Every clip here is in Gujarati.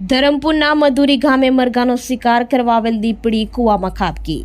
ધરમપુરના મધુરી ગામે મરઘાનો શિકાર કરવા આવેલ દીપડી કૂવામાં ખાબકી.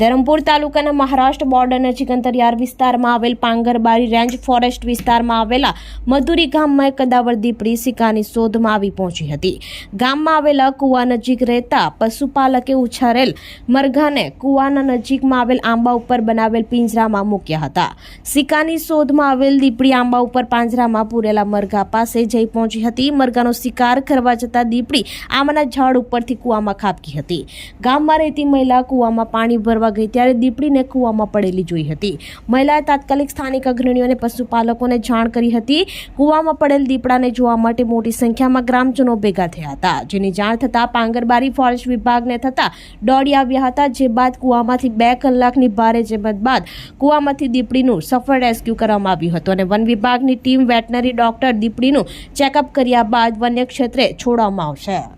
ધરમપુર તાલુકાના મહારાષ્ટ્ર બોર્ડર નજીક અંતરિયાળ વિસ્તારમાં આવેલ પાંગરબારી રેન્જ ફોરેસ્ટ વિસ્તારમાં આવેલા મધુરી ગામમાં એક કદાવર દીપડી સિક્કાની શોધમાં આવી પહોંચી હતી. ગામમાં આવેલા કૂવા નજીક રહેતા પશુપાલકે ઉછારેલ મરઘાને કૂવાના નજીકમાં આવેલ આંબા ઉપર બનાવેલ પિંજરામાં મૂક્યા હતા. સિક્કાની શોધમાં આવેલ દીપડી આંબા ઉપર પાંજરામાં પૂરેલા મરઘા પાસે જઈ પહોંચી હતી. મરઘાનો શિકાર કરવા જતા દીપડી આંબાના ઝાડ ઉપરથી કૂવામાં ખાબકી હતી. ગામમાં રહેતી મહિલા કૂવામાં પાણી ભરવા ગઈ ત્યારે દીપડીને કૂવામાં પડેલી જોઈ હતી. મહિલાએ તાત્કાલિક સ્થાનિક અગ્રણીઓને પશુપાલકોને જાણ કરી હતી. કૂવામાં પડેલ દીપડાને જોવા માટે મોટી સંખ્યામાં ગ્રામજનો ભેગા થયા હતા, જેની જાણ થતાં પાંગરબારી ફોરેસ્ટ વિભાગને થતાં દોડી આવ્યા હતા, જે બાદ કૂવામાંથી બે કલાકની ભારે જહેમત બાદ કૂવામાંથી દીપડીનું સફળ રેસ્ક્યુ કરવામાં આવ્યું હતું અને વન વિભાગની ટીમ વેટનરી ડોક્ટર દીપડીનું ચેકઅપ કર્યા બાદ વન્ય ક્ષેત્રે છોડવામાં આવશે.